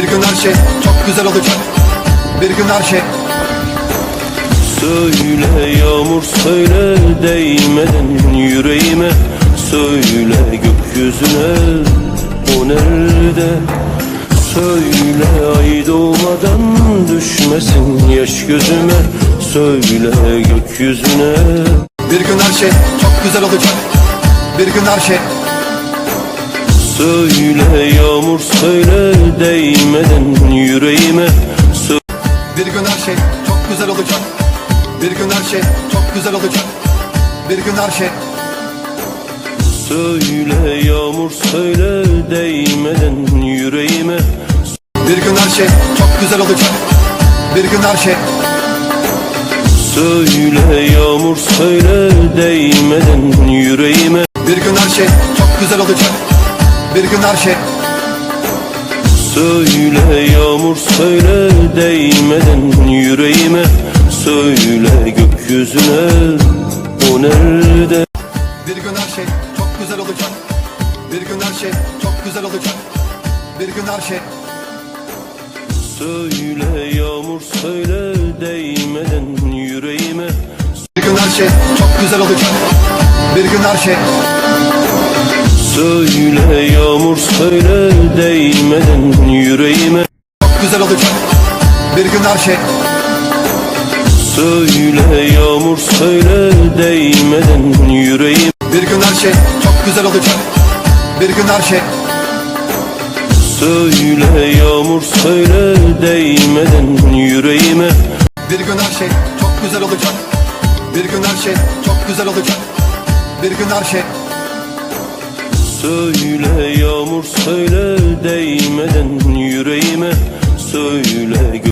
Bir gün her şey çok güzel olacak. Bir gün her şey. Söyle yağmur söyle değmeden yüreğime. Söyle gökyüzüne o nerede? Söyle ay doğmadan düşmesin yaş gözüme. Söyle gökyüzüne. Bir gün her şey çok güzel olacak. Bir gün her şey Söyle yağmur söyle değmeden yüreğime Bir gün her şey çok güzel olacak. Bir gün her şey çok güzel olacak. Bir gün her şey Söyle yağmur söyle değmeden yüreğime Bir gün her şey çok güzel olacak. Bir gün her şey Söyle yağmur söyle değmeden yüreğime Bir gün her şey çok güzel olacak Bir gün her şey Söyle yağmur söyle değmeden yüreğime. Söyle gökyüzüne o nerede? Bir gün her şey çok güzel olacak. Bir gün her şey çok güzel olacak. Bir gün her şey Söyle yağmur söyle değmeden yüreğime. Bir gün her şey çok güzel olacak. Bir gün her şey Söyle yağmur söyle değmeden yüreğime. Çok güzel olacak Bir gün her şey. Söyle yağmur söyle değmeden yüreğime. Bir gün her şey. Çok güzel olacak Bir gün her şey. Söyle yağmur söyle değmeden yüreğime. Bir gün her şey. Çok güzel olacak Bir gün her şey. Çok güzel olacak Bir gün her şey Söyle yağmur söyle değmeden yüreğime Söyle